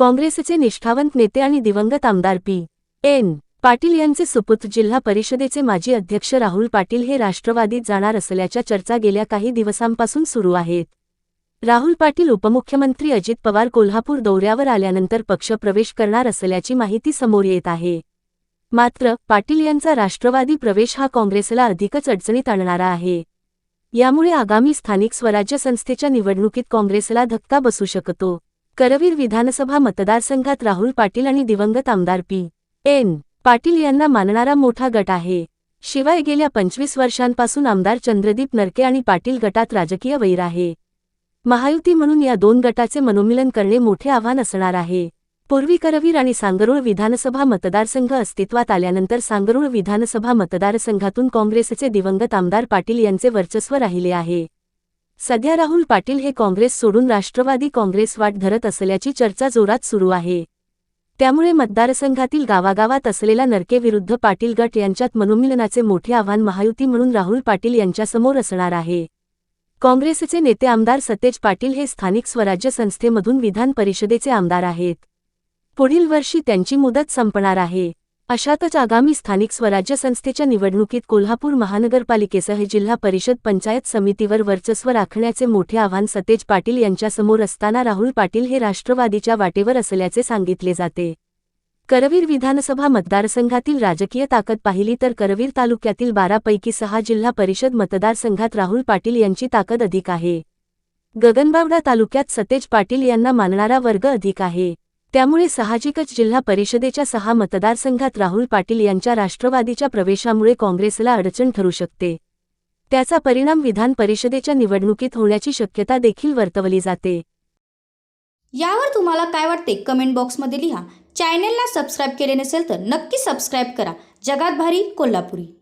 काँग्रेसचे निष्ठावंत नेते आणि दिवंगत आमदार पी. एन. पाटील यांचे सुपुत्र जिल्हा परिषदेचे माजी अध्यक्ष राहुल पाटील हे राष्ट्रवादीत जाणार असल्याच्या चर्चा गेल्या काही दिवसांपासून सुरू आहेत. राहुल पाटील उपमुख्यमंत्री अजित पवार कोल्हापूर दौऱ्यावर आल्यानंतर पक्ष प्रवेश करणार असल्याची माहिती समोर येत आहे. मात्र पाटील यांचा राष्ट्रवादी प्रवेश हा काँग्रेसला अधिकच अडचणीत आणणारा आहे. यामुळे आगामी स्थानिक स्वराज्य संस्थेच्या निवडणुकीत काँग्रेसला धक्का बसू शकतो. करवीर विधानसभा मतदारसंघात राहुल पाटील आणि दिवंगत आमदार पी. एन. पाटील यांना मानणारा मोठा गट आहे. शिवाय गेल्या पंचवीस वर्षांपासून आमदार चंद्रदीप नरके आणि पाटील गटात राजकीय वैर आहे. महायुती म्हणून या दोन गटाचे मनोमिलन करणे मोठे आव्हान असणार आहे. पूर्वी करवीर आणि सांगरूळ विधानसभा मतदारसंघ अस्तित्वात आल्यानंतर सांगरोळ विधानसभा मतदारसंघातून काँग्रेसचे दिवंगत आमदार पाटील यांचे वर्चस्व राहिले आहे. सध्या राहुल पाटील हे काँग्रेस सोडून राष्ट्रवादी काँग्रेस वाट धरत असल्याची चर्चा जोरात सुरू आहे. त्यामुळे मतदारसंघातील गावागावात असलेला नरके विरुद्ध पाटील गट यांच्यात मनोमिलनाचे मोठे आव्हान महायुती म्हणून राहुल पाटील यांच्यासमोर असणार आहे. काँग्रेसचे नेते आमदार सतेज पाटील हे स्थानिक स्वराज्य संस्थेमधून विधान परिषदेचे आमदार आहेत. पुढील वर्षी त्यांची मुदत संपणार आहे. अशातच आगामी स्थानिक स्वराज्य संस्थेच्या निवडणुकीत कोल्हापूर महानगरपालिकेसह जिल्हा परिषद पंचायत समितीवर वर्चस्व राखण्याचे मोठे आव्हान सतेज पाटील यांच्यासमोर असताना राहुल पाटील हे राष्ट्रवादीच्या वाटेवर असल्याचे सांगितले जाते. करवीर विधानसभा मतदारसंघातील राजकीय ताकद पाहिली तर करवीर तालुक्यातील बारापैकी सहा जिल्हा परिषद मतदारसंघात राहुल पाटील यांची ताकद अधिक आहे. गगनबावडा तालुक्यात सतेज पाटील यांना मानणारा वर्ग अधिक आहे. त्यामुळे साहजिकच जिल्हा परिषदेच्या सहा मतदारसंघात राहुल पाटील यांच्या राष्ट्रवादीच्या प्रवेशामुळे काँग्रेसला अडचण ठरू शकते. त्याचा परिणाम विधान परिषदेच्या निवडणुकीत होण्याची शक्यता देखील वर्तवली जाते. यावर तुम्हाला काय वाटते? कमेंट बॉक्समध्ये लिहा. चॅनेलला सबस्क्राईब केले नसेल तर नक्की सबस्क्राईब करा. जगात भारी कोल्हापुरी.